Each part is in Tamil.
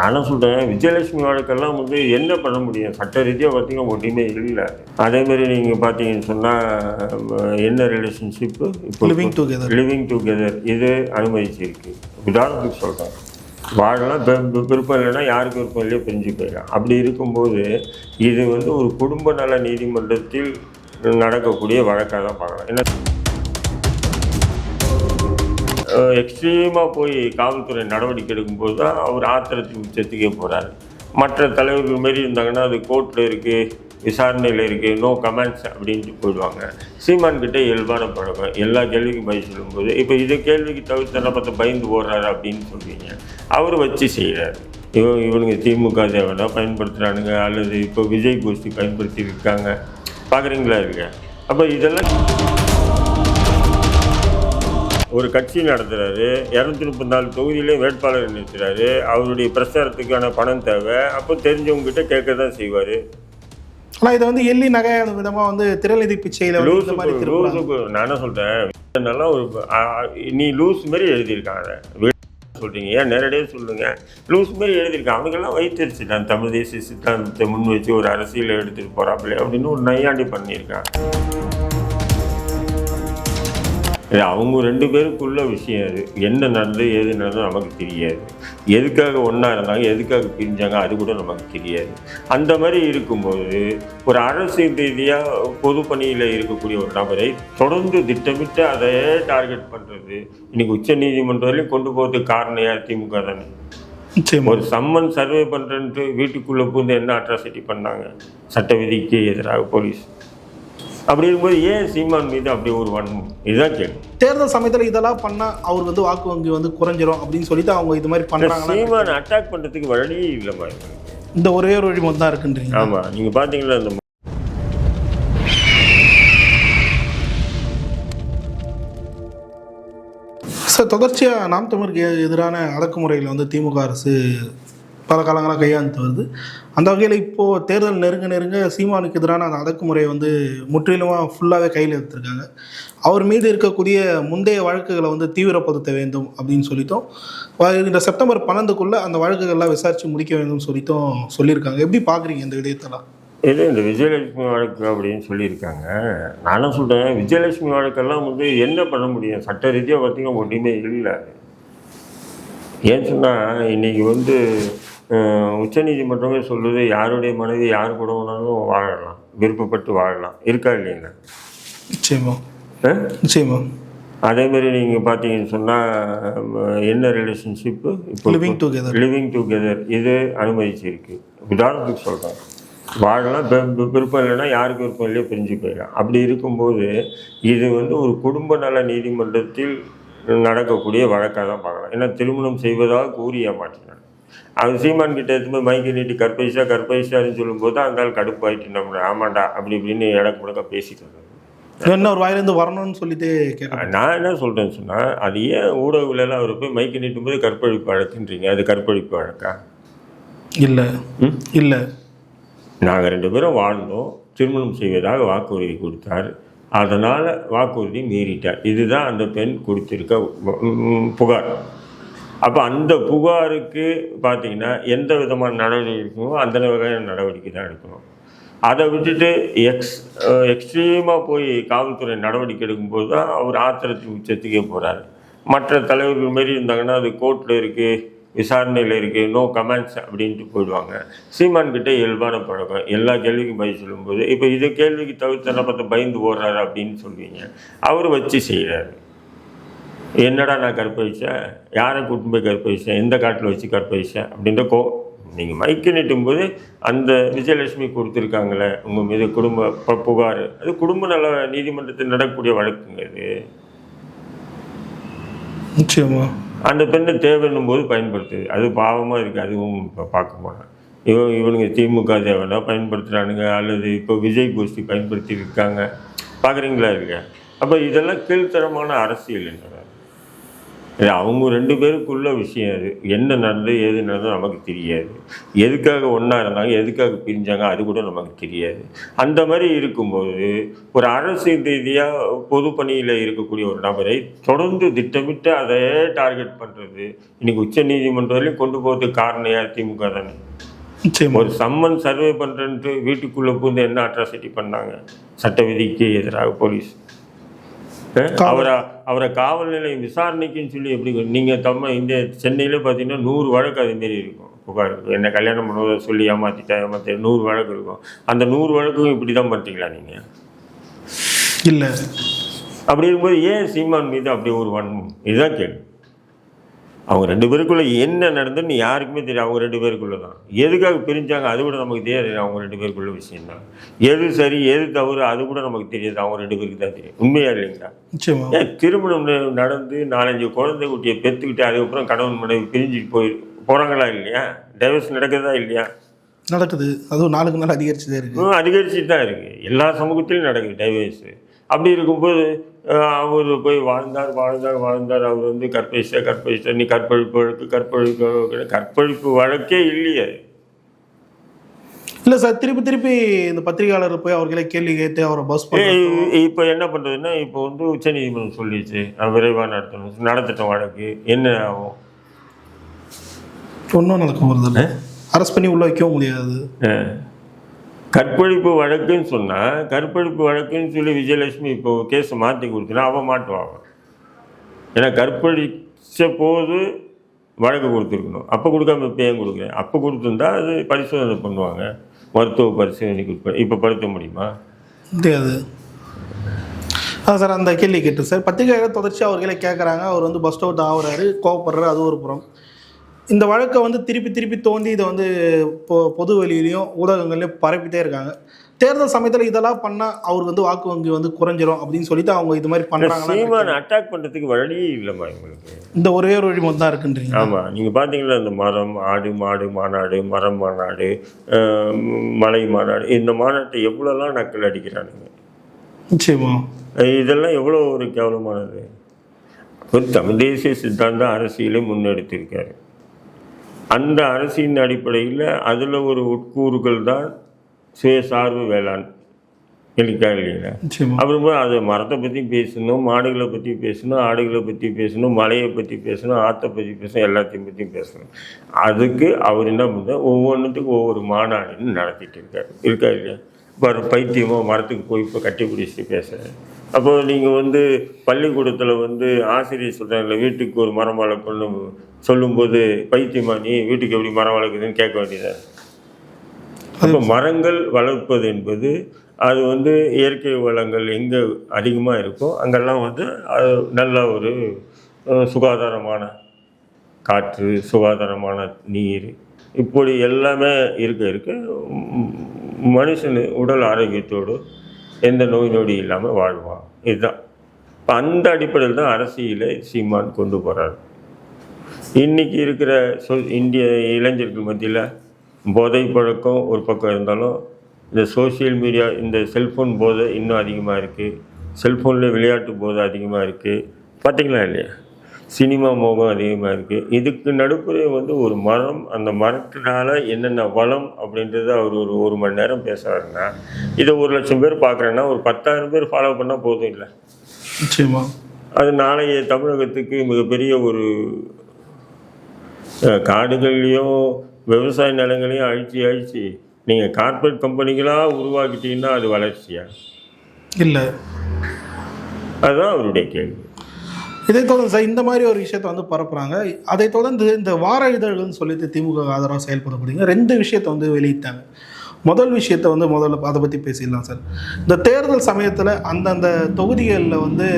நானும் சொல்கிறேன் விஜயலட்சுமி வழக்கெல்லாம் வந்து என்ன பண்ண முடியும்? சட்ட ரீதியாக பார்த்தீங்கன்னா ஒன்றுமே இல்லை. அதேமாரி நீங்கள் பார்த்தீங்கன்னு சொன்னால் என்ன ரிலேஷன்ஷிப்பு இப்போ லிவிங் டுகெதர் லிவிங் டுகெதர் இது அனுமதிச்சிருக்கு. உதாரணத்துக்கு சொல்கிறேன் வாழலாம் விருப்பம் இல்லைன்னா யாருக்கு விருப்பம் இல்லையோ பிரிஞ்சு போயிடலாம். அப்படி இருக்கும்போது இது வந்து ஒரு குடும்ப நல நீதிமன்றத்தில் நடக்கக்கூடிய வழக்காக தான் பார்க்கலாம் ஏன்னா எக்ஸ்ட்ரீமாக போய் காவல்துறை நடவடிக்கை எடுக்கும்போது தான் அவர் ஆத்திரத்துக்கு உச்சத்துக்கே போகிறாரு மற்ற தலைவர்கள் மாரி இருந்தாங்கன்னா அது கோர்ட்டில் இருக்குது விசாரணையில் இருக்குது நோ கமெண்ட்ஸ் அப்படின்ட்டு போயிடுவாங்க. சீமான்கிட்ட இயல்பான பழக்கம். எல்லா கேள்விக்கும் பதில் சொல்லும்போது இப்போ இதை கேள்விக்கு தவிர்த்து பார்த்து பயந்து போடுறாரு அப்படின்னு சொல்லுவீங்க அவர் வச்சு செய்கிறார் இவன் இவனுங்க திமுக தேவைன்னா பயன்படுத்துகிறானுங்க அல்லது இப்போ விஜய் கோஷ்டி பயன்படுத்தி இருக்காங்க. பார்க்குறீங்களா இருக்க அப்போ இதெல்லாம் ஒரு கட்சி நடத்துறாரு. இரநூத்தி முப்பத்தி நாலு தொகுதியிலே வேட்பாளர் நிறுத்துறாரு. அவருடைய பிரச்சாரத்துக்கான பணம் தேவை. அப்போ தெரிஞ்சவங்க கிட்ட கேட்க தான் செய்வார். ஆனால் இதை வந்து எள்ளி நகையாத விதமாக வந்து திரநிதி பிச்சையில் லூஸுக்கு நான் என்ன சொல்கிறேன் நல்லா ஒரு நீ லூஸ் மாதிரி எழுதியிருக்காங்க. சொல்கிறீங்க ஏன் நேரடியாக சொல்லுங்க? லூஸ் மாதிரி எழுதியிருக்கான் அவனுக்கெல்லாம் வைத்திருச்சு நான் தமிழ் தேசிய சித்தாந்தத்தை முன் வச்சு ஒரு அரசியலை எடுத்துகிட்டு போகிறாப்புல அப்படின்னு ஒரு நையாண்டி பண்ணியிருக்கான் இது அவங்க ரெண்டு பேருக்குள்ள விஷயம் அது. என்ன நடந்தது ஏது நடந்தது நமக்கு தெரியாது. எதுக்காக ஒன்றா இருந்தாங்க எதுக்காக பிரிஞ்சாங்க அது கூட நமக்கு தெரியாது. அந்த மாதிரி இருக்கும்போது ஒரு அரசு ரீதியாக பொது பணியில் இருக்கக்கூடிய ஒரு நபரை தொடர்ந்து திட்டமிட்டு அதையே டார்கெட் பண்ணுறது இன்னைக்கு உச்ச நீதிமன்றம் வரையும் கொண்டு போகிறதுக்கு காரணம் யார்? திமுக தானே. ஒரு சம்மன் சர்வே பண்ணுறேன்ட்டு வீட்டுக்குள்ளே பூந்து என்ன அட்ராசிட்டி பண்ணாங்க? சட்ட விதிக்கு எதிராக போலீஸ். அப்படி இருக்கும்போது ஏன் சீமான் மீது அப்படி ஒரு வன்மம்? இதுதான் கேள்வி. தேர்தல் சமயத்தில் இதெல்லாம் பண்ணால் அவர் வந்து வாக்கு வங்கி வந்து குறைஞ்சிரும் அப்படின்னு சொல்லிட்டு அவங்க இது மாதிரி பண்ணுறாங்கன்னா சீமான் அட்டாக் பண்ணுறதுக்கு வழியே இல்லைம்மா. இந்த ஒரே ஒரு வழி மட்டும் தான் இருக்குன்றீங்க ஆமாம் நீங்கள் பார்த்தீங்களா அந்த சார் தொடர்ச்சியாக நாம் தமிழுக்கு எதிரான அடக்குமுறையில் வந்து திமுக அரசு பல காலங்களாக கையாண்டு வருது. அந்த வகையில் இப்போது தேர்தல் நெருங்க நெருங்க சீமானுக்கு எதிரான அந்த அடக்குமுறையை வந்து முற்றிலுமாக ஃபுல்லாகவே கையில் எடுத்திருக்காங்க. அவர் மீது இருக்கக்கூடிய முந்தைய வழக்குகளை வந்து தீவிரப்படுத்த வேண்டும் அப்படின்னு சொல்லிட்டோம் இந்த செப்டம்பர் பன்னெண்டுக்குள்ளே அந்த வழக்குகள்லாம் விசாரித்து முடிக்க வேண்டும்னு சொல்லிட்டும் சொல்லியிருக்காங்க. எப்படி பார்க்குறீங்க இந்த விடயத்தெல்லாம்? இது இந்த விஜயலட்சுமி வழக்கு அப்படின்னு சொல்லியிருக்காங்க. நானும் சொல்கிறேன் விஜயலட்சுமி வழக்கெல்லாம் வந்து என்ன பண்ண முடியும்? சட்ட ரீதியாக பார்த்தீங்கன்னா ஒன்றுமே இல்லை. ஏன்னு சொன்னால் இன்றைக்கி வந்து உச்சநீதிமன்றமே சொல்லுது யாருடைய மனைவி யார் கூட வேணாலும் வாழலாம் விருப்பப்பட்டு வாழலாம். இருக்கா இல்லைங்களா நிச்சயமா? நிச்சயமா. அதேமாரி நீங்கள் பார்த்தீங்கன்னு சொன்னால் என்ன ரிலேஷன்ஷிப்பு இப்போ லிவிங் டுகெதர் லிவிங் டுகெதர் இது அனுமதிச்சிருக்கு. உதாரணத்துக்கு சொல்கிறேன் வாழலாம் விருப்பம் இல்லைன்னா யாருக்கு விருப்பம் இல்லையோ பிரிஞ்சு போயிடலாம். அப்படி இருக்கும்போது இது வந்து ஒரு குடும்ப நல நீதிமன்றத்தில் நடக்கக்கூடிய வழக்காக தான் பார்க்கலாம். ஏன்னா திருமணம் செய்வதாக கூறி ஏமாற்றினார் அது சீமான் கிட்ட எடுத்து போய் மைக்கு நீட்டி கற்பைசா கற்பைசான்னு சொல்லும்போது அந்த ஆள் கடுப்பாயிட்டு நம்ம ஆமாண்டா அப்படி இப்படின்னு இடக்கு முடக்க பேசிட்டு ஒரு வாயிலேருந்து வரணும்னு சொல்லிட்டு கேட்குறேன் நான் என்ன சொல்கிறேன்னு சொன்னால் அது ஏன் ஊடகங்களெல்லாம் அவர் போய் மைக்கு நீட்டும் போது கற்பழிப்பு வழக்குன்றீங்க? அது கற்பழிப்பு வழக்கா? இல்லை? இல்லை. நாங்கள் ரெண்டு பேரும் வாழ்ந்தோம் திருமணம் செய்வதாக வாக்குறுதி கொடுத்தார். அதனால் வாக்குறுதி மீறிட்டார். இதுதான் அந்த பெண் கொடுத்திருக்க புகார். அப்போ அந்த புகாருக்கு பார்த்தீங்கன்னா எந்த விதமான நடவடிக்கை இருக்குமோ அந்த வகையான நடவடிக்கை தான் எடுக்கணும். அதை விட்டுட்டு எக்ஸ் எக்ஸ்ட்ரீமாக போய் காவல்துறை நடவடிக்கை எடுக்கும்போது தான் அவர் ஆத்திரத்தின் உச்சத்துக்கே போகிறாரு மற்ற தலைவர்கள் மாரி இருந்தாங்கன்னா அது கோர்ட்டில் இருக்குது விசாரணையில் இருக்குது நோ கமெண்ட்ஸ் அப்படின்ட்டு போயிடுவாங்க. சீமான்கிட்ட இயல்பான பழக்கம். எல்லா கேள்விக்கும் பதில் சொல்லும்போது இப்போ இதை கேள்விக்கு தவிர்த்து பார்த்து பயந்து ஓடுறாரு அப்படின்னு சொல்லுவீங்க. அவர் வச்சு செய்கிறாரு என்னடா நான் கற்பழிச்சேன் யாரை கூட்டிட்டு போய் கற்பழிச்சேன் எந்த காட்டில் வச்சு கற்பழிச்சேன் அப்படின்ற கோ நீங்கள் மைக்கு நீட்டும்போது அந்த விஜயலட்சுமி கொடுத்துருக்காங்களே உங்கள் மீது குடும்ப புகார். அது குடும்ப நல நீதிமன்றத்தில் நடக்கக்கூடிய வழக்குங்க இது. நிச்சயமா. அந்த பெண்ணை தேவைன்னும் போது பயன்படுத்துது. அது பாவமாக இருக்குது அதுவும் இப்போ பார்க்க போனால் இவன் இவனுங்க திமுக தேவைன்னா பயன்படுத்துகிறானுங்க அல்லது இப்போ விஜய் கோஷ்டி பயன்படுத்தி இருக்காங்க பார்க்குறீங்களா இருக்க அப்போ இதெல்லாம் கீழ்த்தரமான அரசியல் என்ன? இது அவங்க ரெண்டு பேருக்குள்ள விஷயம் அது. என்ன நடந்தது ஏது நடந்தது நமக்கு தெரியாது. எதுக்காக ஒன்றா இருந்தாங்க எதுக்காக பிரிஞ்சாங்க அது கூட நமக்கு தெரியாது. அந்த மாதிரி இருக்கும்போது ஒரு அரசியல் ரீதியாக பொது பணியில் இருக்கக்கூடிய ஒரு நபரை தொடர்ந்து திட்டமிட்டு அதை டார்கெட் பண்ணுறது இன்னைக்கு உச்ச நீதிமன்றத்திலையும் கொண்டு போகிறதுக்கு காரணம் யார்? திமுக தானே. ஒரு சம்மன் சர்வே பண்ணுறேன்ட்டு வீட்டுக்குள்ளே பூந்து என்ன அட்ராசிட்டி பண்ணாங்க? சட்ட விதிக்கு எதிராக போலீஸ். அவரை அவரை காவல் நிலையம் விசாரணைக்குன்னு சொல்லி எப்படி நீங்கள் தம்ம இந்த சென்னையில பார்த்தீங்கன்னா நூறு வழக்கு அதுமாரி இருக்கும். புகார் என்ன கல்யாணம் பண்ணுவதை சொல்லி ஏமாற்றிட்டா ஏமாற்றி நூறு வழக்கு இருக்கும். அந்த நூறு வழக்கும் இப்படி தான் பண்ணுறீங்களா நீங்கள் இல்லை. அப்படி இருக்கும்போது ஏன் சீமான் மீது அப்படி ஒரு வன்மம்? இதுதான் கேள்வி. அவங்க ரெண்டு பேருக்குள்ள என்ன நடந்ததுன்னு யாருக்குமே தெரியும் அவங்க ரெண்டு பேருக்குள்ள தான் எதுக்காக பிரிஞ்சாங்க அது கூட நமக்கு தெரியாது. அவங்க ரெண்டு பேருக்குள்ள விஷயம் தான் எது சரி எது தவறு அது கூட நமக்கு தெரியாது. அவங்க ரெண்டு பேருக்கு தான் தெரியும். உண்மையா இல்லைங்களா? ஏன் திருமணம் நடந்து நாலஞ்சு குழந்தை குட்டியை பெற்றுக்கிட்டு அதுக்கப்புறம் கணவன் மனைவி பிரிஞ்சுட்டு போய் போகிறாங்களா இல்லையா? டைவர்ஸ் நடக்குதா இல்லையா? நடக்குது. அதுவும் நாளுக்கு நாள் அதிகரிச்சுட்டே இருக்கு. இன்னும் அதிகரிச்சுட்டு தான் இருக்குது எல்லா சமூகத்திலும் நடக்குது டைவர்ஸு அப்படி இருக்கும்போது அவர் போய் வாழ்ந்தார் வாழ்ந்தார் வாழ்ந்தார். அவர் வந்து கற்பழிச்சா கற்பழிச்சா நீ கற்பழிப்பு வழக்கு கற்பழிப்பு வழக்கு கற்பழிப்பு வழக்கே இல்லையே. இல்லை சார் திருப்பி திருப்பி இந்த பத்திரிகையாளர் போய் அவர்களை கேள்வி கேட்டு அவரை பஸ் இப்போ என்ன பண்ணுறதுன்னா இப்போ வந்து உச்சநீதிமன்றம் சொல்லிடுச்சு. விரைவாக நடத்தணும். நடத்திட்டோம் வழக்கு. என்ன ஆகும்? ஒன்றும் நடக்க போகிறதில்ல அரெஸ்ட் பண்ணி உள்ள வைக்கவும் முடியாது. கற்பழிப்பு வழக்குன்னு சொன்னால் கற்பழிப்பு வழக்குன்னு சொல்லி விஜயலட்சுமி இப்போ கேஸை மாற்றி கொடுத்துனா அவன் மாட்டுவாங்க ஏன்னா கற்பழித்த போது வழக்கு கொடுத்துருக்கணும். அப்போ கொடுக்காம இப்போ ஏன் கொடுக்குறேன் அப்போ கொடுத்துருந்தா அது பரிசோதனை பண்ணுவாங்க. மருத்துவ பரிசோதனைக்கு உட்பட. இப்போ படுத்த முடியுமா? முடியாது. ஆ சார் அந்த கேள்வி கேட்டு சார். பத்திரிகையாளர் தொடர்ச்சி அவர்களே கேட்குறாங்க அவர் வந்து பஸ் அவுட் ஆகுறாரு. கோவப்படுறாரு. அது ஒரு புறம். இந்த வழக்கை வந்து திருப்பி திருப்பி தோண்டி இதை வந்து பொ பொது வெளியிலையும் ஊடகங்கள்லையும் பரப்பிட்டே இருக்காங்க. தேர்தல் சமயத்தில் இதெல்லாம் பண்ணால் அவருக்கு வந்து வாக்கு வங்கி வந்து குறைஞ்சிரும் அப்படின்னு சொல்லிட்டு அவங்க இது மாதிரி பண்ணுறாங்கன்னா சீமானை அட்டாக் பண்ணுறதுக்கு வழியே இல்லைம்மா இவங்களுக்கு. இந்த ஒரே ஒரு வழி மட்டும் தான் இருக்குன்றீங்க ஆமாம் நீங்கள் பார்த்தீங்கன்னா இந்த மரம் ஆடு மாடு மாநாடு மரம் மாநாடு மலை மாநாடு இந்த மாநாட்டை எவ்வளோலாம் நக்கல் அடிக்கிறானுங்க? நிச்சயமா. இதெல்லாம் எவ்வளோ ஒரு கேவலமானது? ஒரு தமிழ் தேசிய சித்தாந்த அரசியலை முன்னெடுத்திருக்காரு. அந்த அரசியின் அடிப்படையில் அதில் ஒரு உட்கூறுகள் தான் சுயசார்பு வேளாண். இருக்கா இல்லைங்களா அப்புறமா அது மரத்தை பற்றி பேசணும் மாடுகளை பற்றி பேசணும் ஆடுகளை பற்றி பேசணும் மலையை பற்றி பேசணும் ஆற்றை பற்றி பேசணும் எல்லாத்தையும் பற்றி பேசணும். அதுக்கு அவர் என்ன பண்ணுறார் ஒவ்வொன்றுத்துக்கும் ஒவ்வொரு மாநாடுன்னு நடத்திட்டு இருக்காரு. இருக்கா இல்லையா? இப்போ பைத்தியமாக மரத்துக்கு போய் இப்போ கட்டி பிடிச்சிட்டு பேசுகிறேன் அப்போ நீங்கள் வந்து பள்ளிக்கூடத்தில் வந்து ஆசிரியர் சொல்கிறாங்கல்ல வீட்டுக்கு ஒரு மரம் வளர்க்கணும் சொல்லும்போது பைத்தியமா நீ? வீட்டுக்கு எப்படி மரம் வளர்க்குதுன்னு கேட்க வேண்டியதா? அப்போ மரங்கள் வளர்ப்பது என்பது அது வந்து இயற்கை வளங்கள் எங்கே அதிகமாக இருக்கோ அங்கெல்லாம் வந்து அது நல்ல ஒரு சுகாதாரமான காற்று சுகாதாரமான நீர் இப்படி எல்லாமே இருக்க இருக்க மனுஷன் உடல் ஆரோக்கியத்தோடு எந்த நோய் நொடி இல்லாமல் வாழ்வான் இதுதான். இப்போ அந்த அடிப்படையில் தான் அரசியலை சீமான் கொண்டு போகிறார் இன்றைக்கி இருக்கிற சொ இந்திய இளைஞர்கள் மத்தியில் போதை பழக்கம் ஒரு பக்கம் இருந்தாலும் இந்த சோஷியல் மீடியா இந்த செல்ஃபோன் போதை இன்னும் அதிகமாக இருக்குது செல்ஃபோனில் விளையாட்டு போதை அதிகமாக இருக்குது பார்த்தீங்களா இல்லையா? சினிமா மோகம் அதிகமாக இருக்குது இதுக்கு நடுப்புற வந்து ஒரு மரம் அந்த மரத்தினால என்னென்ன வளம் அப்படின்றத அவர் ஒரு ஒரு மணி நேரம் பேசுகிறாருன்னா இதை ஒரு லட்சம் பேர் பார்க்குறேன்னா ஒரு பத்தாயிரம் பேர் ஃபாலோ பண்ணால் போதும் இல்லை? நிச்சயமா. அது நாளைய தமிழகத்துக்கு மிகப்பெரிய ஒரு காடுகள்லையும் விவசாய நிலங்களையும் அழிச்சு அழிச்சு நீங்கள் கார்ப்பரேட் கம்பெனிகளாக உருவாக்கிட்டீங்கன்னா அது வளர்ச்சியா? இல்லை. அதுதான் அவருடைய கேள்வி. இதை தொடர்ந்து சார் இந்த மாதிரி ஒரு விஷயத்தை வந்து பரப்புறாங்க. அதை தொடர்ந்து இந்த வார இதழ்கள்னு சொல்லிட்டு திமுக ஆதரவாக செயல்படக்கூடியங்க ரெண்டு விஷயத்தை வந்து வெளியிட்டாங்க. முதல் விஷயத்தை வந்து முதல்ல அதை பற்றி பேசிடலாம் சார். இந்த தேர்தல் சமயத்தில் அந்தந்த தொகுதிகளில் வந்து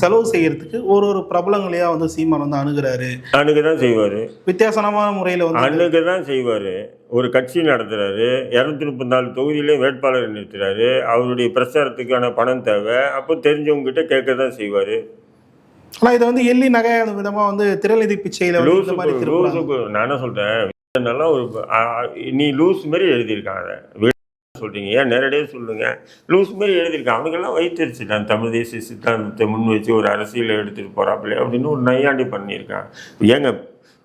செலவு செய்யறதுக்கு ஒரு ஒரு பிரபலங்களையாக வந்து சீமான் வந்து அணுகிறாரு. அன்னைக்கு தான் செய்வார். வித்தியாசமான முறையில் வந்து அன்னைக்கு தான் செய்வார். ஒரு கட்சி நடத்துகிறாரு இரநூத்தி முப்பத்தி நாலு தொகுதியிலே வேட்பாளர் நிறுத்துறாரு. அவருடைய பிரச்சாரத்துக்கான பணம் தேவை. அப்போ தெரிஞ்சவங்க கிட்ட கேட்க தான் செய்வார். ஆனால் இதை வந்து எள்ளி நகையாத விதமாக வந்து திரநிதி பிச்சையில் வந்து இந்த மாதிரி நான் என்ன சொல்கிறேன் நல்லா ஒரு நீ லூஸ் மாதிரி எழுதியிருக்காங்க. சொல்கிறீங்க ஏன் நேரடியாக சொல்லுங்கள் லூஸ் மாதிரி எழுதியிருக்கான் அவனுக்கெல்லாம் வைத்தறிச்சிட்டான் தமிழ் தேசிய சித்தாந்தத்தை முன் வச்சு ஒரு அரசியலை எடுத்துகிட்டு போகிறாப்புல அப்படின்னு ஒரு நையாண்டி பண்ணியிருக்கான் ஏங்க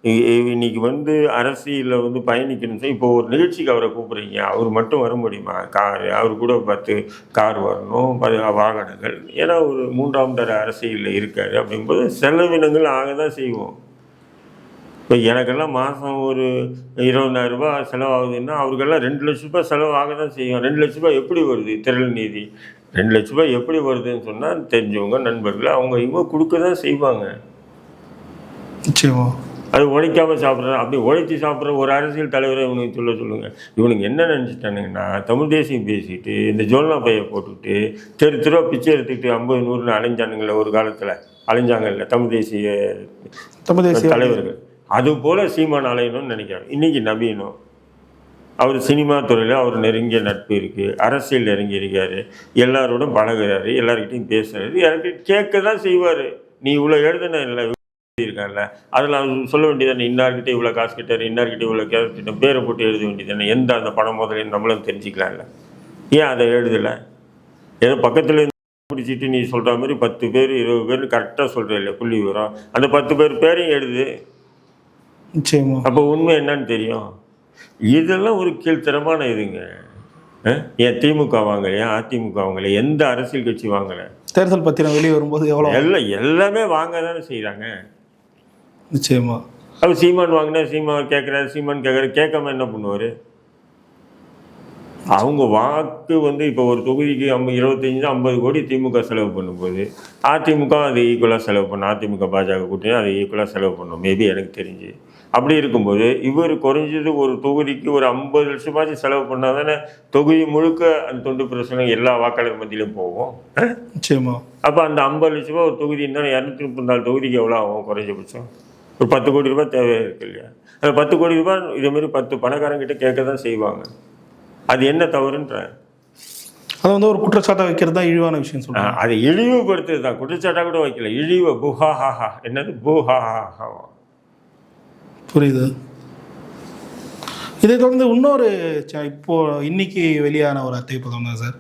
இன்னைக்கு வந்து அரசியலில் வந்து பயணிக்கணும் சார். இப்போ ஒரு நிகழ்ச்சிக்கு அவரை கூப்பிட்றீங்க. அவர் மட்டும் வர முடியுமா? கார் அவர் கூட பத்து கார் வரணும் வாகனங்கள். ஏன்னா ஒரு மூன்றாம் தர அரசியலில் இருக்காரு அப்படிங்கும்போது செலவினங்கள் ஆக தான் செய்வோம். இப்போ எனக்கெல்லாம் மாதம் ஒரு இருபதாயிரரூபா செலவாகுதுன்னா அவருக்கெல்லாம் ரெண்டு லட்ச ரூபாய் செலவாக தான் செய்யும். ரெண்டு லட்ச ரூபாய் எப்படி வருது? திரள் நீதி. ரெண்டு லட்ச ரூபாய் எப்படி வருதுன்னு சொன்னால் தெரிஞ்சவங்க நண்பர்கள் அவங்க இவங்க கொடுக்க தான் செய்வாங்க. நிச்சயமா. அது உழைக்காம சாப்பிட்ற அப்படி உழைச்சி சாப்பிட்ற ஒரு அரசியல் தலைவரை இவனுக்கு சொல்ல சொல்லுங்கள் இவனுக்கு என்ன நினச்சிட்டானுங்கன்னா தமிழ் தேசியம் பேசிட்டு இந்த ஜோல்னா பையை போட்டுக்கிட்டு தெரு தெருவா பிச்சை எடுத்துக்கிட்டு ஐம்பது நூறுன்னு அலைஞ்சானுங்கள ஒரு காலத்தில். அலைஞ்சாங்கல்ல தமிழ் தேசிய தமிழ் தேசிய தலைவர்கள். அது போல சீமான் அலையணும்னு நினைக்கிறாங்க இன்னைக்கு நவீனம். அவர் சினிமா துறையில் அவர் நெருங்கிய நட்பு இருக்குது அரசியல் நெருங்கி இருக்காரு. எல்லாரோடும் பழகுறாரு. எல்லார்கிட்டையும் பேசுறாரு. யார்கிட்டையும் கேட்க தான் செய்வார். நீ இவ்வளோ எழுதுன இல்லை இருக்கான்ல அதில் அவர் சொல்ல வேண்டியதானே இன்னார்கிட்ட இவ்வளோ காசு கிட்டாரு இன்னார்கிட்ட இவ்வளோ காசு கிட்ட பேரை போட்டு எழுத வேண்டியதானே எந்த அந்த படம் முதல்ல நம்மளும் தெரிஞ்சுக்கலாம்ல. ஏன் அதை எழுதலை? ஏதோ பக்கத்தில் இருந்து பிடிச்சிட்டு நீ சொல்கிற மாதிரி பத்து பேர் இருபது பேர் கரெக்டாக சொல்கிற இல்லை புள்ளி விவரம்? அந்த பத்து பேர் பேரையும் எழுது. நிச்சயமா. அப்போ உண்மை என்னன்னு தெரியும். இதெல்லாம் ஒரு கீழ்த்தரமான இதுங்க? ஏன் திமுக வாங்கலையா அதிமுக வாங்கலையா எந்த அரசியல் கட்சி வாங்கலை? தேர்தல் பத்திரம் வெளியே வரும்போது எவ்வளோ எல்லாம் எல்லாமே வாங்க தானே செய்கிறாங்க நிச்சயமா. அவர் சீமான் வாங்கினா சீமான் கேட்குறாரு சீமான் கேட்குறாரு கேட்காம என்ன பண்ணுவார்? அவங்க வாக்கு வந்து இப்போ ஒரு தொகுதிக்கு ஐம்ப இருபத்தஞ்சி ஐம்பது கோடி திமுக செலவு பண்ணும்போது அதிமுக அது ஈக்குவலாக செலவு பண்ணும். அதிமுக பாஜக கூட்டணி அதை ஈக்குவலாக செலவு பண்ணும். மேபி எனக்கு தெரிஞ்சு. அப்படி இருக்கும்போது இவர் குறைஞ்சது ஒரு தொகுதிக்கு ஒரு ஐம்பது லட்சமாச்சும் செலவு பண்ணால் தானே தொகுதி முழுக்க அந்த தொண்டு பிரச்சனை எல்லா வாக்காளர் மத்தியிலும் போகும்? நிச்சயமா. அப்போ அந்த ஐம்பது லட்ச ரூபா ஒரு தொகுதி இருந்தால் இரநூத்தி முப்பத்தி நாலு தொகுதிக்கு எவ்வளோ ஆகும் குறைஞ்சபட்சம்? ஒரு பத்து கோடி ரூபாய் தேவை இருக்கு இல்லையா? அந்த பத்து கோடி ரூபாய் இதே மாதிரி பத்து பணக்காரங்கிட்ட கேட்க தான் செய்வாங்க. அது என்ன தவறுன்ற? அதை வந்து ஒரு குற்றச்சாட்டை வைக்கிறது தான் இழிவான விஷயம் சொல்றாங்க. அதை இழிவுபடுத்துறது தான். குற்றச்சாட்டாக கூட வைக்கல. இழிவு புஹாஹாஹா. என்னது? புஹாஹாஹா. புரியுது. இதை தொடர்ந்து இன்னொரு இப்போ இன்னைக்கு வெளியான ஒரு அத்தை பதம் தான் சார்.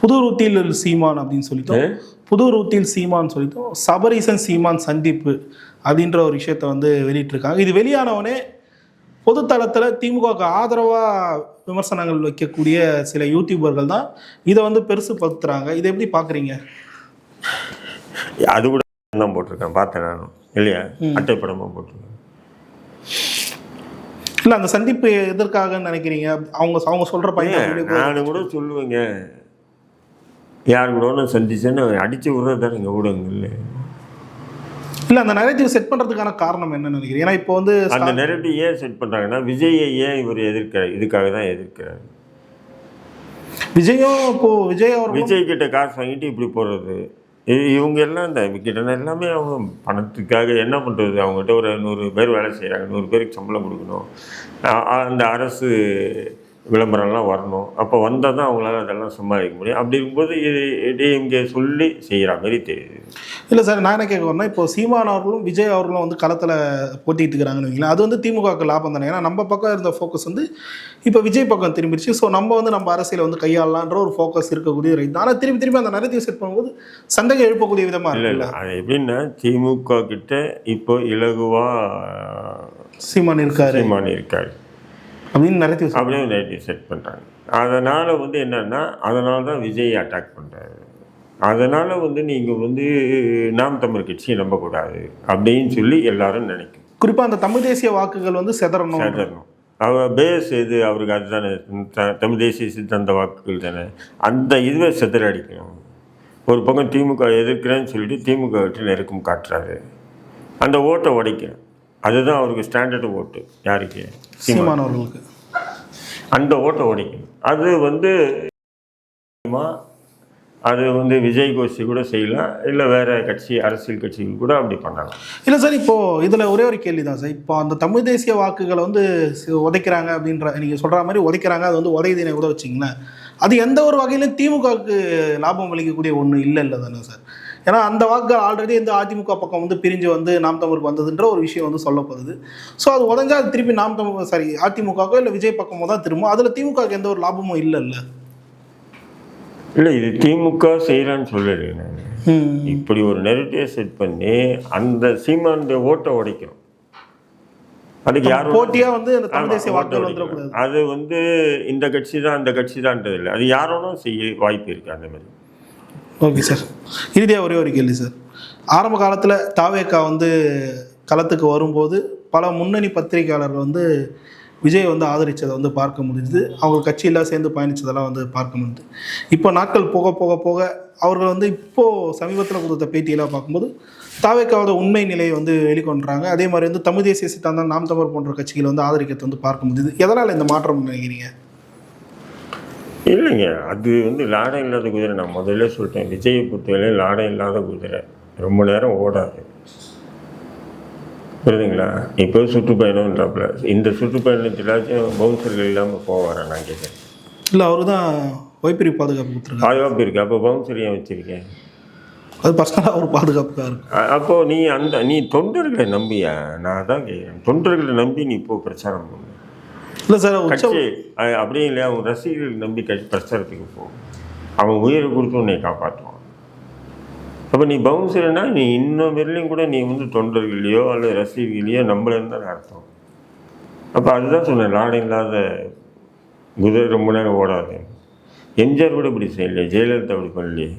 புது ரூத்தில் சீமான் அப்படின்னு சொல்லிட்டோம். புது ரூத்தில் சீமான் சொல்லிட்டோம். சபரீசன் சீமான் சந்திப்பு. அப்படின்ற ஒரு விஷயத்த வந்து வெளியிட்டிருக்காங்க. இது வெளியானவனே பொதுத்தளத்தில் திமுகவுக்கு ஆதரவாக விமர்சனங்கள் வைக்கக்கூடிய சில யூடியூபர்கள் தான் இதை வந்து பெருசு படுத்துறாங்க. இதை எப்படி பார்க்குறீங்க அது கூட தான் போட்டிருக்கேன். பார்த்தேன் நானும் இல்லையா? அட்டைப்படமாக போட்டிருக்கேன். இல்லை அந்த சந்திப்பு எதற்காகன்னு நினைக்கிறீங்க? அவங்க அவங்க சொல்கிற பையன் நான் கூட சொல்லுவேங்க. யார் கூட ஒன்று சந்திச்சேன்னு அடித்து விடுறது தானேங்க ஊடகங்கள்ல. இல்லை அந்த நரேட்டிவ் செட் பண்ணுறதுக்கான காரணம் என்னன்னு நினைக்கிறேன். ஏன்னா இப்போ வந்து அந்த நெரட்டிவ் ஏன் செட் பண்ணுறாங்கன்னா விஜயை ஏன் இவர் எதிர்க்கிறார் இதுக்காக தான் எதிர்க்கிறார்? விஜயும் இப்போ விஜய் அவர்களும் விஜய் கிட்ட காசு வாங்கிட்டு இப்படி போகிறது இவங்க எல்லாம் இந்த கிட்ட எல்லாமே அவங்க பணத்துக்காக என்ன பண்ணுறது அவங்ககிட்ட ஒரு நூறு பேர் வேலை செய்கிறாங்க நூறு பேருக்கு சம்பளம் கொடுக்கணும். அந்த அரசு விளம்பரம்லாம் வரணும். அப்போ வந்தால் தான் அவங்களால அதெல்லாம் சம்பாதிக்க முடியும். அப்படி இருக்கும்போது இது டிஎம்கே சொல்லி செய்கிற மாதிரி தெரியுது. இல்லை சார் நான் என்ன கேட்க வரேன்னா இப்போ சீமான் அவர்களும் விஜய் அவர்களும் வந்து களத்தில் போட்டிட்டு இருக்கிறாங்கன்னு வைங்களேன். அது வந்து திமுகவுக்கு லாபம் தானே. ஏன்னா நம்ம பக்கம் இருந்த ஃபோக்கஸ் வந்து இப்போ விஜய் பக்கம் திரும்பிடுச்சு. ஸோ நம்ம வந்து நம்ம அரசியலை வந்து கையாளலான்ற ஒரு ஃபோக்கஸ் இருக்கக்கூடிய ரைட் ஆனால் திருப்பி திருப்பி அந்த நரேட்டிவ் செட் பண்ணும்போது சந்தேகம் எழுப்பக்கூடிய விதமாக இல்லை இல்லை. அது எப்படின்னா திமுக கிட்ட இப்போ இலகுவாக சீமான் இருக்காரு. சீமான் இருக்காரு. அப்படின்னு நரேட்டிவ் அப்படியே நெகட்டிவ் செட் பண்ணுறாங்க அதனால் வந்து என்னன்னா அதனால தான் விஜய் அட்டாக் பண்ணுறாரு அதனால் வந்து நீங்கள் வந்து நாம் தமிழ் கட்சியை நம்பக்கூடாது அப்படின்னு சொல்லி எல்லாரும் நினைக்கும். குறிப்பாக அந்த தமிழ் தேசிய வாக்குகள் வந்து செதறணும். சேதரணும் அவர் பேஸ் எது? அவருக்கு அதுதானே. தமிழ் தேசிய சித்தாந்த வாக்குகள் தானே. அந்த இதுவே சிதறடிக்கணும். ஒரு பக்கம் திமுக எதிர்க்கிறேன்னு சொல்லிட்டு திமுக விட்டு நெருக்கம் காட்டுறாரு. அந்த ஓட்டை உடைக்கணும். அதுதான் அவருக்கு ஸ்டாண்டர்டு ஓட்டு யாருக்கு? சீமான். அவர்களுக்கு அந்த ஓட்டை உடைக்கணும் அது வந்து அது வந்து விஜய் கோஷ்டி கூட செய்யலாம். இல்லை வேற கட்சி அரசியல் கட்சிகள் கூட அப்படி பண்ணலாம். இல்லை சார் இப்போ இதில் ஒரே ஒரு கேள்வி தான் சார். இப்போ அந்த தமிழ் தேசிய வாக்குகளை வந்து உதைக்கிறாங்க அப்படின்ற நீங்கள் சொல்கிற மாதிரி உதைக்கிறாங்க. அது வந்து உதையதினை கூட வச்சிங்களேன். அது எந்த ஒரு வகையிலும் திமுகவுக்கு லாபம் அளிக்கக்கூடிய ஒன்று இல்லை இல்லை தானே சார். ஏன்னா அந்த வாக்குகள் ஆல்ரெடி இந்த அதிமுக பக்கம் வந்து பிரிஞ்சு வந்து நாம் தமிழுக்கு வந்ததுன்ற ஒரு விஷயம் வந்து சொல்லப்படுது ஸோ அது உடஞ்சா அது திருப்பி நாம் தமிழ் சாரி அதிமுகவோ இல்லை விஜய் பக்கமோ தான் திரும்பும். அதில் திமுகவுக்கு எந்த ஒரு லாபமும் இல்லைல்ல. இல்லை இது திமுக செய்கிறான்னு சொல்லலை நான். இப்படி ஒரு நெரட்டிவை செட் பண்ணி அந்த சீமானுடைய ஓட்டை உடைக்கணும். அதுக்கு யாரும் போட்டியா வந்து இந்த தமிழ் தேசிய. வந்துடக்கூடாது. அது வந்து இந்த கட்சி தான் அந்த கட்சி தான்ன்றது இல்லை. அது யாரோனும் செய்ய வாய்ப்பு இருக்கு அந்த மாதிரி? Okay sir. இறுதியாக ஒரே ஒரு கேள்வி சார். ஆரம்ப காலத்தில் தாவேக்கா வந்து களத்துக்கு வரும்போது பல முன்னணி பத்திரிகையாளர்கள் வந்து விஜய் வந்து ஆதரித்ததை வந்து பார்க்க முடிஞ்சுது. அவங்க கட்சியெல்லாம் சேர்ந்து பயணித்ததெல்லாம் வந்து பார்க்க முடியுது இப்போ நாட்கள் போக போக போக அவர்கள் வந்து இப்போது சமீபத்தில் கொடுத்த பேட்டியெல்லாம் பார்க்கும்போது தாவேக்காவோட உண்மை நிலையை வந்து வெளிக்கொண்டுறாங்க. அதே மாதிரி வந்து தமிழ் தேசிய சித்தாந்தம் நாம் தமிழ் போன்ற கட்சிகளை வந்து ஆதரிக்கிறது வந்து பார்க்க முடியுது எதனால் இந்த மாற்றம் நினைக்கிறீங்க? இல்லைங்க அது வந்து லாடம் இல்லாத குதிரை. நான் முதல்ல சொல்லிட்டேன் விஜயை பொறுத்தவரை லாடம் இல்லாத குதிரை. ரொம்ப நேரம் ஓடாது. புரியுதுங்களா? இப்போ சுற்றுப்பயணம்ன்றாப்புல இந்த சுற்றுப்பயணத்திலாச்சும் பவுன்சர்கள் இல்லாமல் போவாரா நான் கேட்குறேன்? இல்லை அவர் தான் வைப்பிரி பாதுகாப்பு கொடுத்துருக்காரு. பாதுகாப்பு இருக்குது அப்போ பவுன்சர் ஏன் வச்சுருக்கேன்? அது பர்சனலாக அவர் பாதுகாப்புக்காக இருக்கு அ- அப்போ நீ அந்த நீ தொண்டர்களை நம்பியா? நான் தான் கேட்குறேன். தொண்டர்களை நம்பி நீ இப்போ பிரச்சாரம் பண்ணு. இல்லை சார் உச்ச கட்சி அப்படியே இல்லையா அவன் ரசிகர்கள் நம்பி கட்சி பிரச்சாரத்துக்கு போகும் அவன் உயிரை கொடுத்து உன்னை காப்பாற்றுவான். அப்போ நீ பவுன்சர்னா நீ இன்னும் வரலையும் கூட நீ வந்து தொண்டர்களையோ அல்லது ரசிகர்களையோ நம்மளன்னு தான் அர்த்தம். அப்போ அதுதான் சொன்னேன் லாடம் இல்லாத குதிரை ரொம்ப நேரம் ஓடாது எம்ஜிஆர் கூட இப்படி செய்யலையே ஜெயலலிதா அப்படி பண்ணலையே.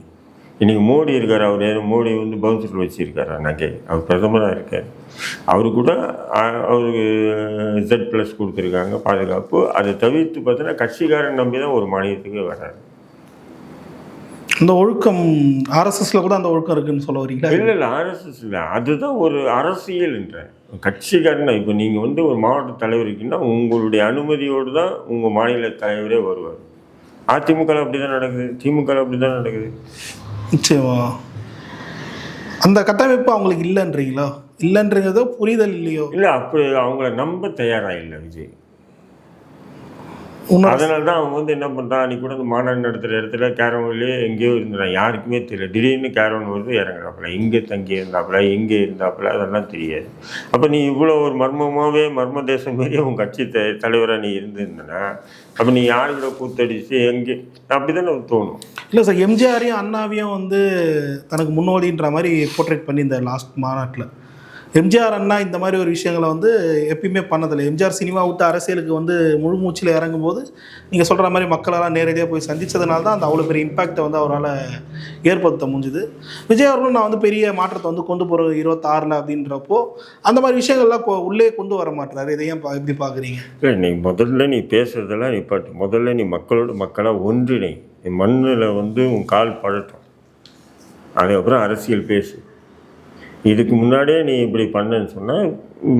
இன்னைக்கு மோடி இருக்கார் அவர் மோடி வந்து பவுன்சர் வச்சிருக்காரா நகை. அவர் பிரதமராக இருக்கார். அவரு கூட அவருக்கு Z ப்ளஸ் கொடுத்துருக்காங்க பாதுகாப்பு. அதை தவிர்த்து பார்த்தீங்கன்னா கட்சிக்காரன் நம்பி தான் ஒரு மாநிலத்துக்கு வராரு. இந்த ஒழுக்கம் ஆர்எஸ்எஸ்ல கூட அந்த ஒழுக்கம் இருக்குன்னு சொல்ல வரீங்களா? இல்லை இல்லை ஆர்எஸ்எஸ் இல்லை அதுதான் ஒரு அரசியல்ன்ற கட்சிக்காரன் இப்போ நீங்கள் வந்து ஒரு மாவட்ட தலைவர் இருக்கீங்கன்னா உங்களுடைய அனுமதியோடு தான் உங்கள் மாநில தலைவரே வருவார். அதிமுக அப்படி தான் நடக்குது. திமுக அப்படி தான் நடக்குது. நிச்சயமா. அந்த கட்டமைப்பு அவங்களுக்கு இல்லைன்றீங்களா? இல்லைன்றதோ புரிதல் இல்லையோ? இல்லை அப்படி அவங்கள நம்ப தயாராக இல்லை விஜய். அதனால தான் அவன் வந்து என்ன பண்ணுறான் அன்றைக்கி கூட அந்த மாநாடு நடத்துகிற இடத்துல கேரவன்லேயே எங்கேயோ இருந்தான். யாருக்குமே தெரியல. திடீர்னு கேரவன் வருது இறங்குறாப்புல. எங்கே தங்கி இருந்தாப்புல எங்கே இருந்தாப்புல அதெல்லாம் தெரியாது. அப்போ நீ இவ்வளோ ஒரு மர்மமாகவே மர்ம தேசம் மாரி உன் கட்சி த தலைவராக நீ இருந்திருந்தனா அப்போ நீ யாரு கூட கூத்தடிச்சு எங்கே அப்படி தானே தோணும். இல்லை சார் எம்ஜிஆரையும் அண்ணாவையும் வந்து தனக்கு முன்னோடின்ற மாதிரி போர்ட்ரேட் பண்ணியிருந்தார் லாஸ்ட் மாநாட்டில். எம்ஜிஆர் அண்ணா இந்த மாதிரி ஒரு விஷயங்களை வந்து எப்பயுமே பண்ணதில்லை. எம்ஜிஆர் சினிமா விட்டு அரசியலுக்கு வந்து முழு மூச்சில் இறங்கும்போது நீங்கள் சொல்கிற மாதிரி மக்களெல்லாம் நேரடியாக போய் சந்தித்ததுனால தான் அந்த அவ்வளோ பெரிய இம்பாக்டை வந்து அவரால் ஏற்படுத்த முடிஞ்சுது. விஜய் அவர்களும் நான் வந்து பெரிய மாற்றத்தை வந்து கொண்டு போகிற இருபத்தாறில் அப்படின்றப்போ அந்த மாதிரி விஷயங்கள்லாம் இப்போ உள்ளே கொண்டு வர மாட்டுறாரு இதை ஏன் எப்படி பார்க்குறீங்க இல்லை நீ முதல்ல நீ பேசுறதெல்லாம் நீ பாட்டு முதல்ல நீ மக்களோட மக்களாக ஒன்றிணை. நீ மண்ணில் வந்து உன் கால் பழட்டும் அதுக்கப்புறம் அரசியல் பேசு. இதுக்கு முன்னாடியே நீ இப்படி பண்ணேன்னு சொன்னால்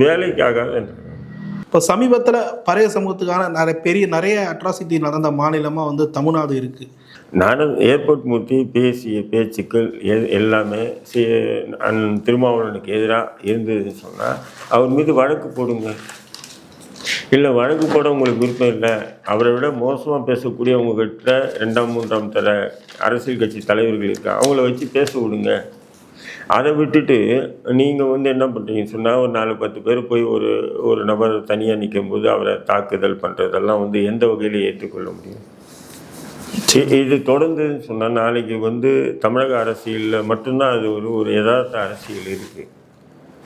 வேலைக்கு ஆகாதுன்ற இப்போ சமீபத்தில் பழைய சமூகத்துக்கான நிறைய பெரிய நிறைய அட்ராசிட்டி நடந்த மாநிலமாக வந்து தமிழ்நாடு இருக்குது நானும் ஏர்போர்ட் மூர்த்தி பேசிய பேச்சுக்கள் எ எல்லாமே சி திருமாவளவனுக்கு எதிராக இருந்ததுன்னு சொன்னால் அவர் மீது வழக்கு போடுங்க. இல்லை வழக்கு போட உங்களுக்கு விருப்பம் இல்லை. அவரை விட மோசமாக பேசக்கூடிய உங்ககிட்ட ரெண்டாம் மூன்றாம் தர அரசியல் கட்சி தலைவர்கள் இருக்கா அவங்கள வச்சு பேச விடுங்க. அதை விட்டுட்டு நீங்கள் வந்து என்ன பண்ணுறீங்கன்னு சொன்னால் ஒரு நாலு பத்து பேர் போய் ஒரு ஒரு நபர் தனியாக நிற்கும்போது அவரை தாக்குதல் பண்ணுறதெல்லாம் வந்து எந்த வகையில் ஏற்றுக்கொள்ள முடியும்? இ- இது தொடர்ந்துன்னு சொன்னால் நாளைக்கு வந்து தமிழக அரசியலில் மட்டும்தான் அது ஒரு ஒரு யதார்த்த அரசியல் இருக்குது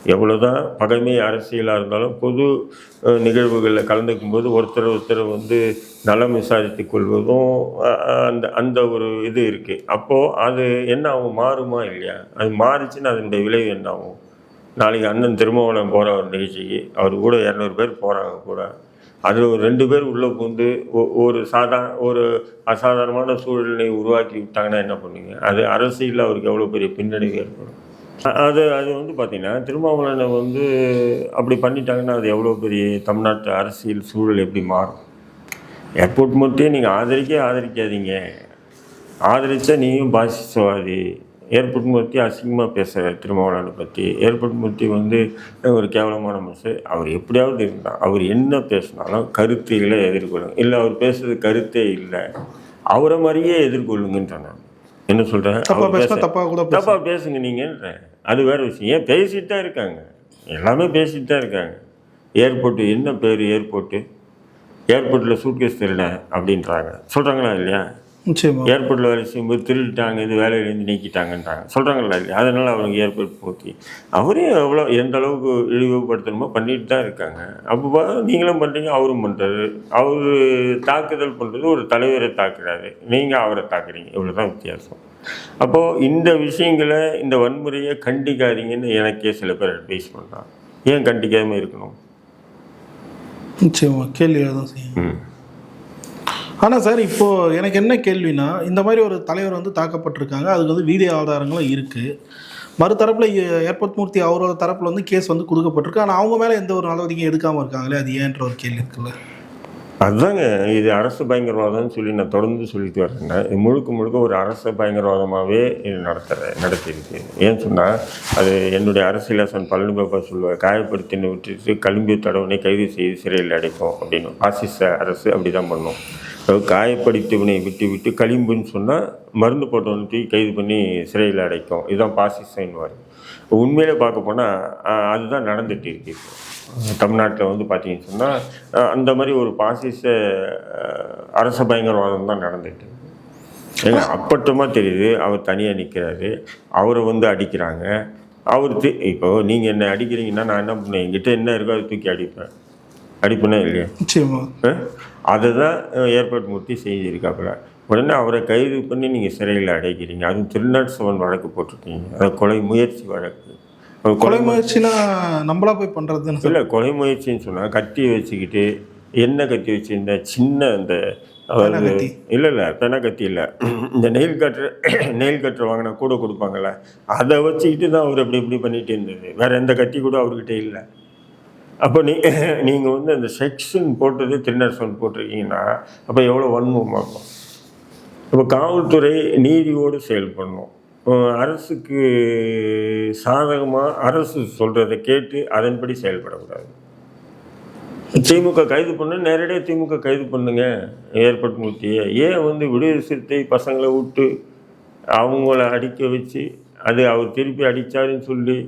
எவ்வளோதான் பகைமை அரசியலாக இருந்தாலும் பொது நிகழ்வுகளில் கலந்துக்கும் போது ஒருத்தர் ஒருத்தர் வந்து நலம் விசாரித்து கொள்வதும் அந்த அந்த ஒரு இது இருக்குது அப்போது அது என்ன ஆகும்? மாறுமா இல்லையா? அது மாறிச்சுன்னா அதனுடைய விளைவு என்ன ஆகும்? நாளைக்கு அண்ணன் திருமாவளவன் போகிற ஒரு நிகழ்ச்சிக்கு அவர் கூட இரநூறு பேர் போகிறாங்க கூட. அதில் ஒரு ரெண்டு பேர் உள்ளே பூந்து ஒ- ஒரு சாதா ஒரு அசாதாரணமான சூழ்நிலையை உருவாக்கி விட்டாங்கன்னா என்ன பண்ணுவீங்க? அது அரசியலில் அவருக்கு எவ்வளோ பெரிய பின்னடைவு ஏற்படும்? அது அது வந்து பார்த்திங்கன்னா திருமாவளவனை வந்து அப்படி பண்ணிட்டாங்கன்னா அது எவ்வளோ பெரிய தமிழ்நாட்டு அரசியல் சூழல் எப்படி மாறும்? ஏர்போர்ட் மட்டும் நீங்கள் ஆதரிக்க ஆதரிக்காதீங்க. ஆதரித்தா நீயும் பாசிசவாதி. ஏர்போர்ட் மூர்த்தி அசிங்கமாக பேசுகிறார் திருமாவளவனை பற்றி ஏர்போர்ட் மூர்த்தி வந்து ஒரு கேவலமான மனுஷன். அவர் எப்படியாவது இருந்தால் அவர் என்ன பேசினாலும் கருத்துகளை எதிர்கொள்ளுங்க. இல்லை அவர் பேசுறது கருத்தே இல்லை. அவரை மாதிரியே எதிர்கொள்ளுங்கன்ற நான். என்ன சொல்கிறேன் தப்பாக பேசினா தப்பாக கூட தப்பாக பேசுங்க நீங்கன்ற அது வேற விஷயம். ஏன் பேசிட்டு தான் இருக்காங்க? எல்லாமே பேசிட்டு தான் இருக்காங்க. ஏர்போர்ட்டு என்ன பேர் ஏர்போர்ட்டு? ஏர்போர்ட்டில் சூட்கேஸ் திருட அப்படின்றாங்க. சொல்கிறாங்களா இல்லையா? ஏர்போர்ட்டில் வேலை செய்யும்போது திருடிட்டாங்க இது வேலையிலேருந்து நீக்கிட்டாங்கன்றாங்க. சொல்கிறாங்களா இல்லையா அதனால் அவருக்கு ஏர்போர்ட் போத்தி. அவரே எவ்வளோ எந்த அளவுக்கு இழிவுபடுத்தணுமோ பண்ணிட்டு தான் இருக்காங்க. அப்போ நீங்களும் பண்ணுறீங்க அவரும் பண்ணுறாரு அவர் தாக்குதல் பண்ணுறது ஒரு தலைவரை தாக்குறாரு. நீங்கள் அவரை தாக்குறீங்க. இவ்வளோ தான் வித்தியாசம். அப்போது இந்த விஷயங்களை இந்த வன்முறையை கண்டிக்காதீங்கன்னு எனக்கே சில பேர் அட்வைஸ் பண்ணுறாங்க ஏன் கண்டிக்காமல் இருக்கணும்? நிச்சயமா. கேள்வி தான் செய்யும் ம். ஆனால் சார் இப்போது எனக்கு என்ன கேள்வினா இந்த மாதிரி ஒரு தலைவர் வந்து தாக்கப்பட்டிருக்காங்க. அதுக்கு வந்து வீடியோ ஆதாரங்களும் இருக்குது மறுதரப்பில் ஏர்போர்ட் மூர்த்தி அவரோட தரப்பில் வந்து கேஸ் வந்து கொடுக்கப்பட்டிருக்கு. ஆனால் அவங்க மேலே எந்த ஒரு நடவடிக்கையும் எடுக்காமல் இருக்காங்களே? அது ஏன்ற ஒரு கேள்வி இருக்குல்ல. அதுதாங்க இது அரசு பயங்கரவாதம்னு சொல்லி நான் தொடர்ந்து சொல்லிட்டு வரேங்க. முழுக்க முழுக்க ஒரு அரசு பயங்கரவாதமாகவே இது நடத்துற நடத்தியிருக்கு. ஏன்னு சொன்னால் அது என்னுடைய அரசியலாசன் பழனிபாப்பா சொல்லுவார் காயப்படுத்தின விட்டுட்டு கலும்பி தடவனை கைது செய்து சிறையில் அடைப்போம் அப்படின்னு. ஆசிச அரசு அப்படி தான் பண்ணும். அதாவது காயப்படுத்தியவனை விட்டு விட்டு களிம்புன்னு சொன்னால் மருந்து போட்டவனை தூக்கி கைது பண்ணி சிறையில் அடைக்கும். இதுதான் பாசிசன்வார் உண்மையிலே பார்க்க போனால் அதுதான் நடந்துட்டு இருக்கு தமிழ்நாட்டில் வந்து பார்த்தீங்கன்னு சொன்னால் அந்த மாதிரி ஒரு பாசிச அரச பயங்கரவாதம் தான் நடந்துட்டு ஏன்னா ஏங்க அப்பட்டமாக தெரியுது அவர் தனியாக நிற்கிறாரு அவரை வந்து அடிக்கிறாங்க. அவர் இப்போ நீங்கள் என்ன அடிக்கிறீங்கன்னா நான் என்ன பண்ணேன் என்கிட்ட என்ன இருக்கோ அதை தூக்கி அடிப்பேன். அடிப்பேனே இல்லையா? நிச்சயமா. அதை தான் ஏற்பாடு மூர்த்தி செஞ்சுருக்காப்புல உடனே அவரை கைது பண்ணி நீங்கள் சிறையில் அடைக்கிறீங்க. அதுவும் திருநாட்டு சவன் வழக்கு போட்டிருக்கீங்க. அது கொலை முயற்சி வழக்கு. கொலை முயற்சினா நம்மளா போய் பண்ணுறதுன்னு இல்லை கொலை முயற்சின்னு சொன்னால் கத்தியை வச்சுக்கிட்டு என்ன கத்தி வச்சுருந்த சின்ன அந்த அதாவது கத்தி. இல்லை இல்லை பென கத்தி இல்லை. இந்த நெயில் கட்டுற நெயில் கட்டுற வாங்கினா கூட கொடுப்பாங்கல்ல. அதை வச்சுக்கிட்டு தான் அவர் இப்படி இப்படி பண்ணிட்டு இருந்தது. வேற எந்த கத்தி கூட அவர்கிட்ட இல்லை. அப்போ நீ நீங்கள் வந்து அந்த செக்ஷன் போட்டது திருநரசன் போட்டிருக்கீங்கன்னா அப்போ எவ்வளோ வன்மமாகும் இப்போ காவல்துறை நீதியோடு செயல்படணும். அரசுக்கு சாதகமாக அரசு சொல்கிறத கேட்டு அதன்படி செயல்படக்கூடாது. திமுக கைது பண்ணு நேரடியாக திமுக கைது பண்ணுங்க ஏற்பட்டு மூர்த்தியை ஏன் வந்து விடுதலை சிறுத்தை பசங்களை விட்டு அவங்கள அடிக்க வச்சு அது அவர் திருப்பி அடித்தாருன்னு சொல்லி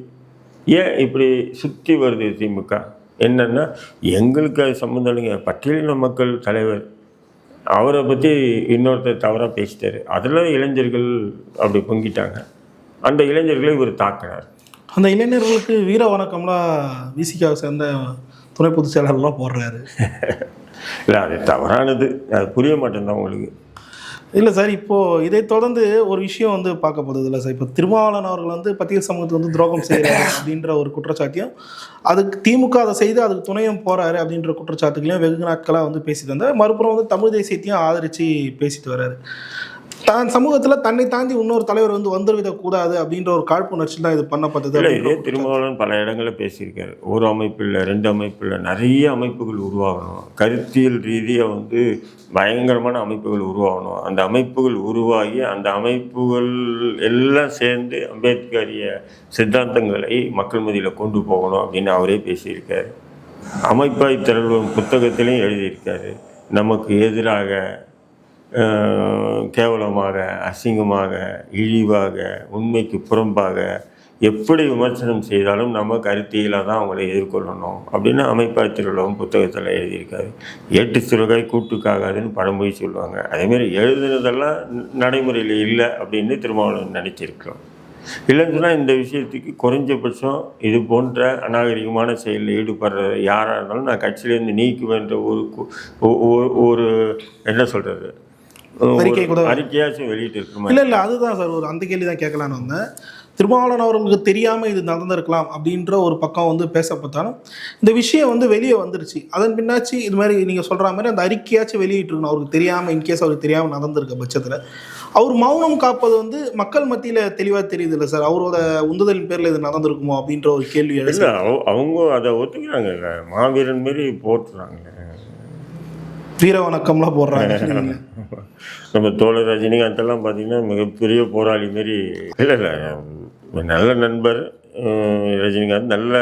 ஏன் இப்படி சுற்றி வருது திமுக? என்னன்னா எங்களுக்கு அது சம்மந்தம் இல்லைங்க. பட்டியலின மக்கள் தலைவர் அவரை பற்றி இன்னொருத்தர் தவறாக பேசிட்டாரு. அதில் இளைஞர்கள் அப்படி பொங்கிட்டாங்க. அந்த இளைஞர்களை இவர் தாக்கினார். அந்த இளைஞர்களுக்கு வீர வணக்கம்லாம் விசிகாவை சேர்ந்த துணை பொதுச் செயலாளர்லாம் போடுறாரு. இல்லை அது தவறானது. அது புரிய மாட்டேங்குது உங்களுக்கு இல்லை சார் இப்போது இதை தொடர்ந்து ஒரு விஷயம் வந்து பார்க்கப்படுது இல்லை சார். இப்போ திருமாவளவன் அவர்கள் வந்து பத்திரிகை சமூகத்துக்கு வந்து துரோகம் செய்கிறாரு அப்படின்ற ஒரு குற்றச்சாட்டையும் அதுக்கு திமுக அதை செய்து அதுக்கு துணையும் போகிறாரு அப்படின்ற குற்றச்சாட்டுகளையும் வெகு நாட்களாக வந்து பேசிட்டு வந்தார். மறுபுறம் வந்து தமிழ் தேசியத்தையும் ஆதரித்து பேசிட்டு வர்றாரு தான் சமூகத்தில் தன்னை தாண்டி இன்னொரு தலைவர் வந்து வந்துவிடக்கூடாது அப்படின்ற ஒரு காழ்ப்புணர்ச்சி தான் இது பண்ணப்பட்டது இல்லை இதே திருமாவளவன் பல இடங்களில் பேசியிருக்காரு. ஒரு அமைப்பு இல்லை ரெண்டு அமைப்பு இல்லை நிறைய அமைப்புகள் உருவாகணும். கருத்தியல் ரீதியாக வந்து பயங்கரமான அமைப்புகள் உருவாகணும். அந்த அமைப்புகள் உருவாகி அந்த அமைப்புகள் எல்லாம் சேர்ந்து அம்பேத்கரிய சித்தாந்தங்களை மக்கள் மத்தியில் கொண்டு போகணும் அப்படின்னு அவரே பேசியிருக்காரு. அமைப்பாய் திரள்வன் புத்தகத்திலையும் எழுதியிருக்காரு. நமக்கு எதிராக கேவலமாக அசிங்கமாக இழிவாக உண்மைக்கு புறம்பாக எப்படி விமர்சனம் செய்தாலும் நம்ம கருத்தியில் தான் அவங்களை எதிர்கொள்ளணும் அப்படின்னு அமைப்பாய் திருவிழாவும் புத்தகத்தில் எழுதியிருக்காரு. ஏட்டு சிறுகாய் கூட்டுக்காகாதுன்னு பழமொழி சொல்லுவாங்க. அதேமாரி எழுதுனதெல்லாம் நடைமுறையில் இல்லை அப்படின்னு திருமாவளவன் நினச்சிருக்கலாம். இல்லைன்னு சொன்னால் இந்த விஷயத்துக்கு குறைஞ்சபட்சம் இது போன்ற அநாகரிகமான செயலில் ஈடுபடுற யாராக இருந்தாலும் நான் கட்சியிலேருந்து நீக்குவேன்ற ஒரு ஒரு என்ன சொல்கிறது அறிக்கை கூட- அறிக்கையாச்சும் வெளியிட்டு இருக்குமா இல்லை இல்லை அதுதான் சார் ஒரு அந்த கேள்வி தான் கேட்கலான்னு வந்தேன். திருமாவளவன் அவர்களுக்கு தெரியாமல் இது நடந்திருக்கலாம் அப்படின்ற ஒரு பக்கம் வந்து பேசப்பட்டாலும் இந்த விஷயம் வந்து வெளியே வந்துருச்சு. அதன் பின்னாச்சு இது மாதிரி நீங்கள் சொல்கிற மாதிரி அந்த அறிக்கையாச்சும் வெளியிட்டிருக்கணும் அவருக்கு தெரியாமல் இன்கேஸ் அவருக்கு தெரியாமல் நடந்திருக்க பட்சத்தில். அவர் மௌனம் காப்பது வந்து மக்கள் மத்தியில் தெளிவாக தெரியுது இல்லை சார். அவரோட உந்துதலின் பேரில் இது நடந்திருக்குமோ அப்படின்ற ஒரு கேள்வி இல்லை அவ- அவங்க அதை ஒத்துக்கிறாங்கல்ல மாவீரன் மாரி போட்டுறாங்க வீர வணக்கம்லாம் போடுறாங்க. நம்ம தோழர் ரஜினிகாந்த் எல்லாம் பார்த்தீங்கன்னா மிகப்பெரிய போராளி மாரி இல்லை இல்லை நல்ல நண்பர் ரஜினிகாந்த். நல்ல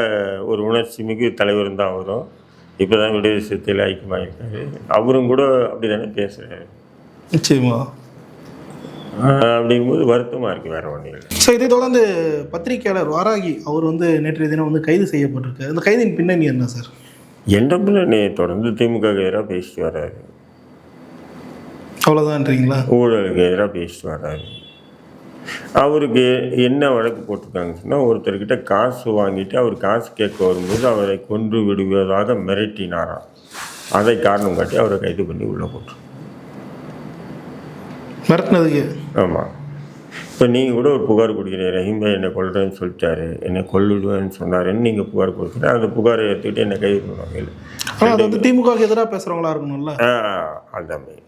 ஒரு உணர்ச்சி மிகு தலைவர் தான் அவரும். இப்போ தான் விடுதலை சிறுத்தையில் ஐக்கியமாயிருக்காரு. அவரும் கூட அப்படி தானே பேசுகிறாரு நிச்சயமா அப்படிங்கும்போது வருத்தமாக இருக்குது வேறு ஒன்றும் ஸோ இதை தொடர்ந்து பத்திரிகையாளர் வாராகி அவர் வந்து நேற்றைய தினம் வந்து கைது செய்யப்பட்டிருக்காரு. இந்த கைதின் பின்னணி என்ன சார்? என்ற பிள்ளை தொடர்ந்து திமுக எதிராக பேசிட்டு வர்றாரு அவ்வளோதான்றீங்களா ஊழலுக்கு எதிராக பேசிட்டு வர்றாரு அவருக்கு என்ன வழக்கு போட்டிருக்காங்கன்னு சொன்னால் ஒருத்தர்கிட்ட காசு வாங்கிட்டு அவர் காசு கேட்க வரும்போது அவரை கொன்று விடுவதாக மிரட்டினாராம். அதை காரணம் காட்டி அவரை கைது பண்ணி உள்ளே போட்டு மிரட்டினதுக்கு? ஆமாம் இப்போ நீங்கள் கூட ஒரு புகார் கொடுக்குறீங்க ரஹீம் என்னை கொல்றேன்னு சொல்லிட்டாரு என்னை கொல்லுடுவேன்னு சொன்னாருன்னு நீங்கள் புகார் கொடுக்குறேன் அந்த புகாரை எடுத்துக்கிட்டு என்னை கைது பண்ணுவாங்க இல்லை. ஆனால் அது வந்து திமுகவுக்கு எதிராக பேசுகிறவங்களா இருக்கணும்ல. ஆ, அந்த மாதிரி.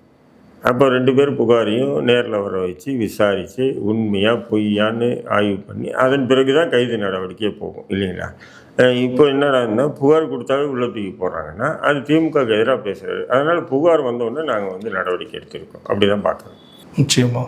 அப்போ ரெண்டு பேரும் புகாரையும் நேரில் வர வச்சு விசாரித்து உண்மையாக பொய்யான்னு ஆய்வு பண்ணி அதன் பிறகு தான் கைது நடவடிக்கையே போகும் இல்லைங்களா? இப்போ என்னடான்னா புகார் கொடுத்தாவே உள்ள தூக்கி போடுறாங்கன்னா அது திமுகவுக்கு எதிராக பேசுகிறது அதனால் புகார் வந்தோடனே நாங்கள் வந்து நடவடிக்கை எடுத்திருக்கோம். அப்படி தான் பார்க்குறோம் நிச்சயமா.